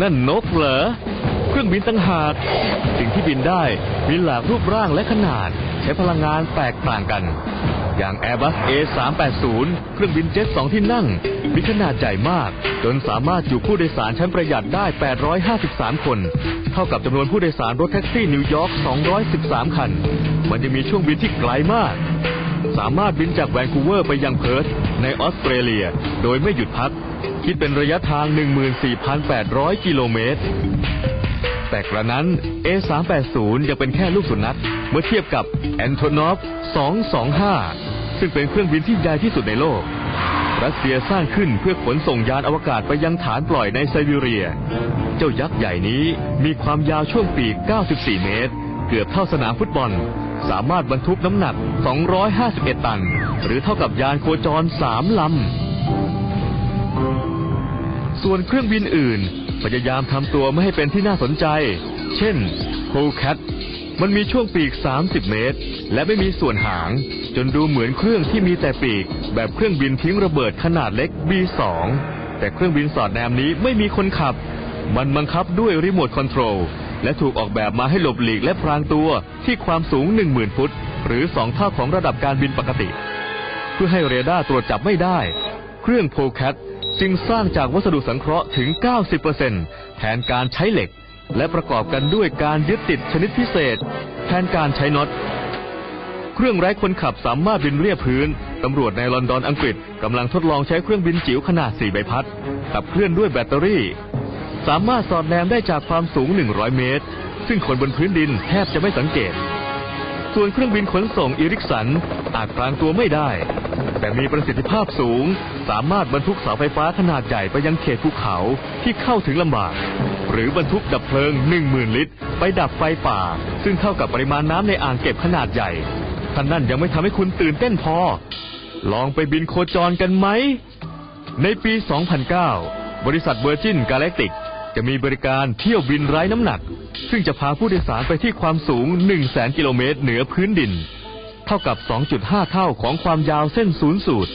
นั่นนกเหรอ เครื่องบินตั้งหาก สิ่งที่บินได้มีหลากรูปร่างและขนาด ใช้พลังงานแตกต่างกัน อย่าง Airbus A380 เครื่องบินเจ็ตสองที่นั่ง มีขนาดใหญ่มาก จนสามารถอยู่ผู้โดยสารชั้นประหยัดได้ 853 คน เท่ากับจำนวนผู้โดยสารรถแท็กซี่นิวยอร์ก 213 คัน มันยังมีช่วงบินที่ไกลมาก สามารถบินจากแวนคูเวอร์ไปยังเพิร์ธ ในออสเตรเลีย โดยไม่หยุดพัก คิดเป็นระยะทาง 14,800 กิโลเมตร แต่กระนั้น A380 ยังเป็นแค่ลูกสุนัขเมื่อเทียบกับ Antonov 225 ซึ่งเป็นเครื่องบินที่ใหญ่ที่สุดในโลก รัสเซียสร้างขึ้นเพื่อขนส่งยานอวกาศไปยังฐานปล่อยในไซบีเรีย เจ้ายักษ์ใหญ่นี้มีความยาวช่วงปีก 94 เมตร เกือบเท่าสนามฟุตบอล สามารถบรรทุกน้ำหนัก 251 ตัน หรือเท่ากับยานโคจร3ลำ ส่วนเครื่องบินอื่นพยายามทำตัวไม่ให้เป็นที่น่าสนใจ เช่น c o c a t มันมีช่วงปีก 30 เมตร และไม่มีส่วนหาง จนดูเหมือนเครื่องที่มีแต่ปีก แบบเครื่องบินทิ้งระเบิดขนาดเล็ก B2 แต่เครื่องบินสอดแนมนี้ไม่มีคนขับ มันบังคับด้วยรีโมทคอนโทรลและถูกออกแบบมาให้หลบหลีกและพรางตัวที่ความสูง 10,000 ฟุต หรือ2เท่าของระดับการบินปกติ เพื่อให้เรดาร์ตรวจจับไม่ได้ เครื่องโพแคทจึงสร้างจากวัสดุสังเคราะห์ถึง 90%แทนการใช้เหล็ก และประกอบกันด้วยการยึดติดชนิดพิเศษ แทนการใช้น็อตเครื่องไร้คนขับสามารถบินเรียบพื้น ตำรวจในลอนดอนอังกฤษกำลังทดลองใช้เครื่องบินจิ๋วขนาด 4 ใบพัด ขับเคลื่อนด้วยแบตเตอรี่ สามารถสอดแนมได้จากความสูง 100 เมตร ซึ่งคนบนพื้นดินแทบจะไม่สังเกต ส่วนเครื่องบินขนส่งอิริกสันอาจพรางตัวไม่ได้ แต่มีประสิทธิภาพสูง สามารถบรรทุกเสาไฟฟ้าขนาดใหญ่ไปยังเขตภูเขาที่เข้าถึงลำบาก หรือบรรทุกดับเพลิง 10,000 ลิตร ไปดับไฟป่า ซึ่งเท่ากับปริมาณน้ำในอ่างเก็บขนาดใหญ่ท่านนั่นยังไม่ทำให้คุณตื่นเต้นพอ ลองไปบินโคจรกันไหม ในปี 2009 บริษัทเวอร์จินกาแล็กติกจะมีบริการเที่ยวบินไร้น้ำหนัก ซึ่งจะพาผู้โดยสารไปที่ความสูง 1 0 0 0 0แกิโลเมตรเหนือพื้นดิน เท่ากับ 2.5 เท่าของความยาวเส้นศูนย์สูตร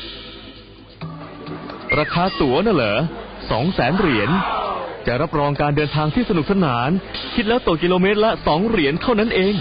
ราคาตั๋วน่ะเหรอ2แสนเหรียญ จะรับรองการเดินทางที่สนุกสนาน คิดแล้วตกกิโลเมตรละ 2 เหรียญเท่านั้นเอง